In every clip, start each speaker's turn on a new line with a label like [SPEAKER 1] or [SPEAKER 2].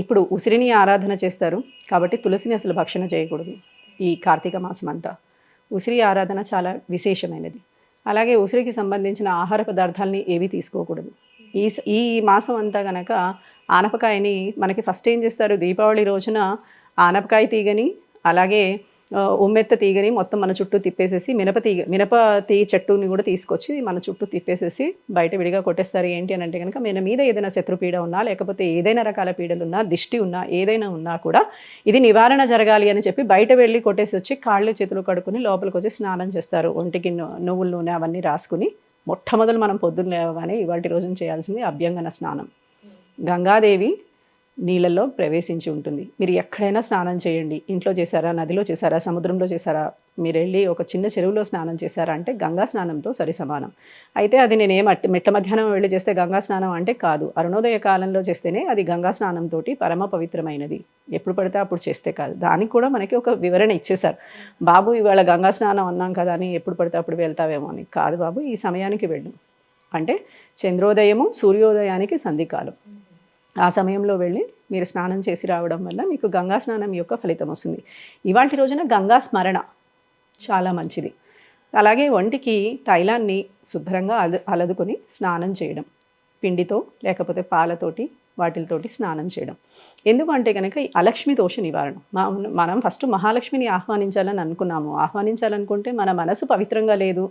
[SPEAKER 1] ఇప్పుడు ఉసిరిని ఆరాధన చేస్తారు కాబట్టి తులసిని అసలు భక్షణ చేయకూడదు ఈ కార్తీక మాసం అంతా ఉసిరి ఆరాధన చాలా విశేషమైనది. అలాగే ఉసిరికి సంబంధించిన ఆహార పదార్థాలని ఏవి తీసుకోకూడదు. ఈ ఈ మాసం అంతా గనక ఆనపకాయని మనకి ఫస్ట్ ఏం చేస్తారు? దీపావళి రోజున ఆనపకాయ తీగని అలాగే ఉమ్మెత్త తీగని మొత్తం మన చుట్టూ తిప్పేసేసి మినప తీగ మినప తీ చెట్టుని కూడా తీసుకొచ్చి మన చుట్టూ తిప్పేసేసి బయట విడిగా కొట్టేస్తారు. ఏంటి అని అంటే కనుక మన మీద ఏదైనా శత్రుపీడ ఉన్నా లేకపోతే ఏదైనా రకాల పీడలు ఉన్నా దిష్టి ఉన్నా ఏదైనా ఉన్నా కూడా ఇది నివారణ జరగాలి అని చెప్పి బయట వెళ్ళి కొట్టేసి వచ్చి కాళ్ళు చేతులు కడుక్కుని లోపలికి వచ్చి స్నానం చేస్తారు. ఒంటికి నువ్వుల నూనె అవన్నీ రాసుకుని మొట్టమొదలు మనం పొద్దున్న లేవగానే ఇవాటి రోజున చేయాల్సింది అభ్యంగన స్నానం. గంగాదేవి నీళ్ళల్లో ప్రవేశించి ఉంటుంది. మీరు ఎక్కడైనా స్నానం చేయండి. ఇంట్లో చేశారా? నదిలో చేశారా? సముద్రంలో చేశారా? మీరు వెళ్ళి ఒక చిన్న చెరువులో స్నానం చేశారా అంటే గంగా స్నానంతో సరి సమానం అయితే అది నేనేం అట్టి మెట్ల మధ్యాహ్నం వెళ్ళి చేస్తే గంగా స్నానం అంటే కాదు. అరుణోదయ కాలంలో చేస్తేనే అది గంగా స్నానంతో పరమ పవిత్రమైనది. ఎప్పుడు పడితే అప్పుడు చేస్తే కాదు. దానికి కూడా మనకి ఒక వివరణ ఇచ్చేశారు. బాబు ఇవాళ గంగా స్నానం అన్నాం కదా అని ఎప్పుడు పడితే అప్పుడు వెళ్తావేమో అని. కాదు బాబు ఈ సమయానికి వెళ్ళు. అంటే చంద్రోదయము సూర్యోదయానికి సంధికాలం. ఆ సమయంలో వెళ్ళి మీరు స్నానం చేసి రావడం వల్ల మీకు గంగా స్నానం యొక్క ఫలితం వస్తుంది. ఇవాటి రోజున గంగా స్మరణ చాలా మంచిది. అలాగే ఒంటికి తైలాన్ని శుభ్రంగా అల అలదుకొని స్నానం చేయడం. పిండితో లేకపోతే పాలతోటి వాటితోటి స్నానం చేయడం. ఎందుకంటే కనుక ఈ అలక్ష్మి దోష నివారణ. మా- మనం ఫస్ట్ మహాలక్ష్మిని ఆహ్వానించాలని అనుకున్నాము. ఆహ్వానించాలనుకుంటే మన మనసు పవిత్రంగా లేదు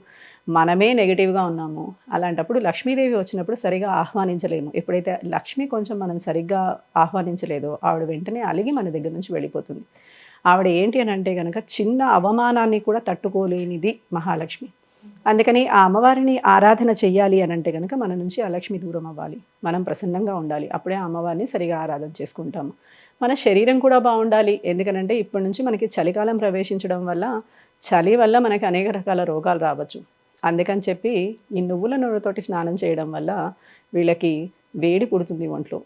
[SPEAKER 1] మనమే నెగిటివ్గా ఉన్నాము. అలాంటప్పుడు లక్ష్మీదేవి వచ్చినప్పుడు సరిగా ఆహ్వానించలేము. ఎప్పుడైతే లక్ష్మి కొంచెం మనం సరిగ్గా ఆహ్వానించలేదో ఆవిడ వెంటనే అలిగి మన దగ్గర నుంచి వెళ్ళిపోతుంది. ఆవిడ ఏంటి అని అంటే కనుక చిన్న అవమానాన్ని కూడా తట్టుకోలేనిది మహాలక్ష్మి. అందుకని ఆ అమ్మవారిని ఆరాధన చెయ్యాలి అని అంటే కనుక మన నుంచి ఆ లక్ష్మి దూరం అవ్వాలి. మనం ప్రసన్నంగా ఉండాలి. అప్పుడే ఆ అమ్మవారిని సరిగా ఆరాధన చేసుకుంటాము. మన శరీరం కూడా బాగుండాలి. ఎందుకనంటే ఇప్పటి నుంచి మనకి చలికాలం ప్రవేశించడం వల్ల చలి వల్ల మనకి అనేక రకాల రోగాలు రావచ్చు. అందుకని చెప్పి ఈ నువ్వుల నూనెతోటి స్నానం చేయడం వల్ల వీళ్ళకి వేడి పుడుతుంది ఒంట్లో.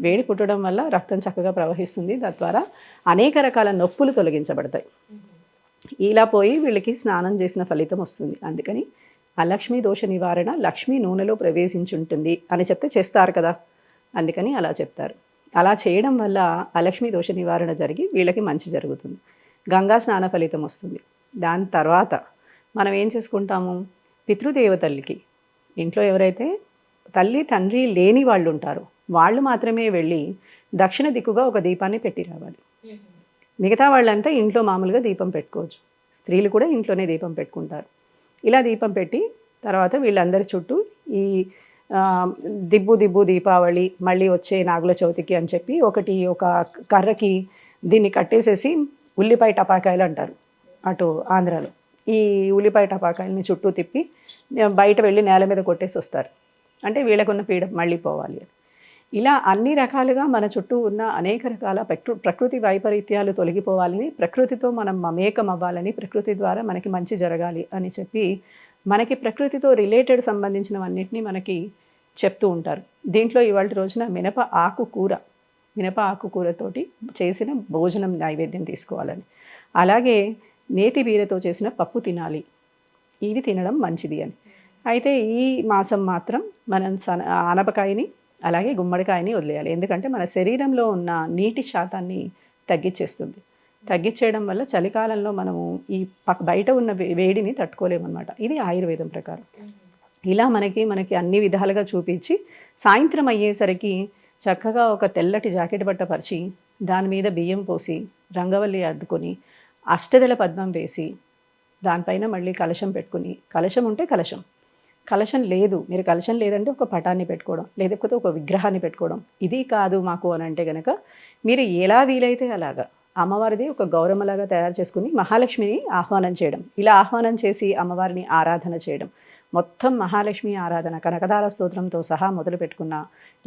[SPEAKER 1] వేడి పుట్టడం వల్ల రక్తం చక్కగా ప్రవహిస్తుంది. తద్వారా అనేక రకాల నొప్పులు తొలగించబడతాయి. ఇలా పోయి వీళ్ళకి స్నానం చేసిన ఫలితం వస్తుంది. అందుకని అలక్ష్మి దోష నివారణ లక్ష్మి నూనెలో ప్రవేశించుంటుంది అని చెప్తే చేస్తారు కదా. అందుకని అలా చెప్తారు. అలా చేయడం వల్ల అలక్ష్మి దోష నివారణ జరిగి వీళ్ళకి మంచి జరుగుతుంది. గంగా స్నాన ఫలితం వస్తుంది. దాని తర్వాత మనం ఏం చేసుకుంటాము? పితృదేవతలకి ఇంట్లో ఎవరైతే తల్లి తండ్రి లేని వాళ్ళు ఉంటారో వాళ్ళు మాత్రమే వెళ్ళి దక్షిణ దిక్కుగా ఒక దీపాన్ని పెట్టి రావాలి. మిగతా వాళ్ళంతా ఇంట్లో మామూలుగా దీపం పెట్టుకోవచ్చు. స్త్రీలు కూడా ఇంట్లోనే దీపం పెట్టుకుంటారు. ఇలా దీపం పెట్టి తర్వాత వీళ్ళందరి చుట్టూ ఈ దిబ్బు దిబ్బు దీపావళి మళ్ళీ వచ్చే నాగుల చవితికి అని చెప్పి ఒకటి ఒక కర్రకి దీన్ని కట్టేసేసి ఉల్లిపాయ టపాకాయలు అంటారు అటు ఆంధ్రాలో. ఈ ఉల్లిపాయ టపాకాయలని చుట్టూ తిప్పి బయట వెళ్ళి నేల మీద కొట్టేసి వస్తారు. అంటే వీళ్ళకున్న పీడ మళ్ళీ పోవాలి అని. ఇలా అన్ని రకాలుగా మన చుట్టూ ఉన్న అనేక రకాల ప్రకృ ప్రకృతి వైపరీత్యాలు తొలగిపోవాలని ప్రకృతితో మనం మమేకం అవ్వాలని ప్రకృతి ద్వారా మనకి మంచి జరగాలి అని చెప్పి మనకి ప్రకృతితో రిలేటెడ్ సంబంధించినవన్నిటిని మనకి చెప్తూ ఉంటారు. దీంట్లో ఇవాళ రోజున మినప ఆకు కూర మినప ఆకు కూరతోటి చేసిన భోజనం నైవేద్యం తీసుకోవాలని. అలాగే నేతి బీరతో చేసిన పప్పు తినాలి. ఇవి తినడం మంచిది అని. అయితే ఈ మాసం మాత్రం మనం సన ఆనపకాయని అలాగే గుమ్మడికాయని వదిలేయాలి. ఎందుకంటే మన శరీరంలో ఉన్న నీటి శాతాన్ని తగ్గించేస్తుంది. తగ్గించేయడం వల్ల చలికాలంలో మనము ఈ పక్ బయట ఉన్న వే- వేడిని తట్టుకోలేమన్నమాట. ఇది ఆయుర్వేదం ప్రకారం. ఇలా మనకి మనకి అన్ని విధాలుగా చూపించి సాయంత్రం అయ్యేసరికి చక్కగా ఒక తెల్లటి జాకెట్ బట్ట పరిచి దాని మీద బియ్యం పోసి రంగవల్లి అద్దుకొని అష్టదల పద్మం వేసి దానిపైన మళ్ళీ కలశం పెట్టుకుని కలశం ఉంటే కలశం. కలశం లేదు. మీరు కలశం లేదంటే ఒక పటాన్ని పెట్టుకోవడం లేకపోతే ఒక విగ్రహాన్ని పెట్టుకోవడం. ఇది కాదు మాకు అని అంటే కనుక మీరు ఎలా వీలైతే అలాగా అమ్మవారిది ఒక గౌరమ్మలాగా తయారు చేసుకుని మహాలక్ష్మిని ఆహ్వానం చేయడం ఇలా ఆహ్వానం చేసి అమ్మవారిని ఆరాధన చేయడం. మొత్తం మహాలక్ష్మి ఆరాధన కనకదార స్తోత్రంతో సహా మొదలు పెట్టుకున్న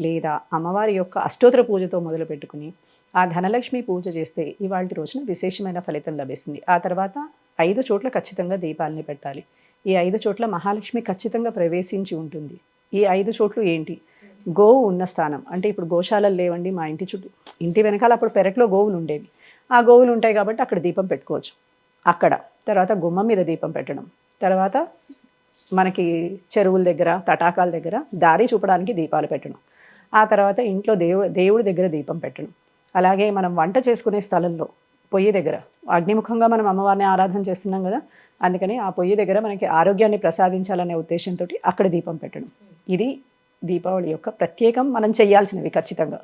[SPEAKER 1] లేదా అమ్మవారి యొక్క అష్టోత్తర పూజతో మొదలు పెట్టుకుని ఆ ధనలక్ష్మి పూజ చేస్తే ఇవాళ రోజున విశేషమైన ఫలితం లభిస్తుంది. ఆ తర్వాత ఐదు చోట్ల ఖచ్చితంగా దీపాలని పెట్టాలి. ఈ ఐదు చోట్ల మహాలక్ష్మి ఖచ్చితంగా ప్రవేశించి ఉంటుంది. ఈ ఐదు చోట్లు ఏంటి? గోవు ఉన్న స్థానం. అంటే ఇప్పుడు గోశాలలు లేవండి మా ఇంటి చుట్టూ ఇంటి వెనకాల అప్పుడు పెరట్లో గోవులు ఉండేవి. ఆ గోవులు ఉంటాయి కాబట్టి అక్కడ దీపం పెట్టుకోవచ్చు. అక్కడ. తర్వాత గుమ్మం మీద దీపం పెట్టడం. తర్వాత మనకి చెరువుల దగ్గర తటాకాల దగ్గర దారి చూపడానికి దీపాలు పెట్టడం. ఆ తర్వాత ఇంట్లో దేవు దేవుడి దగ్గర దీపం పెట్టడం. అలాగే మనం వంట చేసుకునే స్థలంలో పొయ్యి దగ్గర. అగ్నిముఖంగా మనం అమ్మవారిని ఆరాధన చేస్తున్నాం కదా అందుకని ఆ పొయ్యి దగ్గర మనకి ఆరోగ్యాన్ని ప్రసాదించాలనే ఉద్దేశంతో అక్కడ దీపం పెట్టడం. ఇది దీపావళి యొక్క ప్రత్యేకం మనం చేయాల్సినవి ఖచ్చితంగా.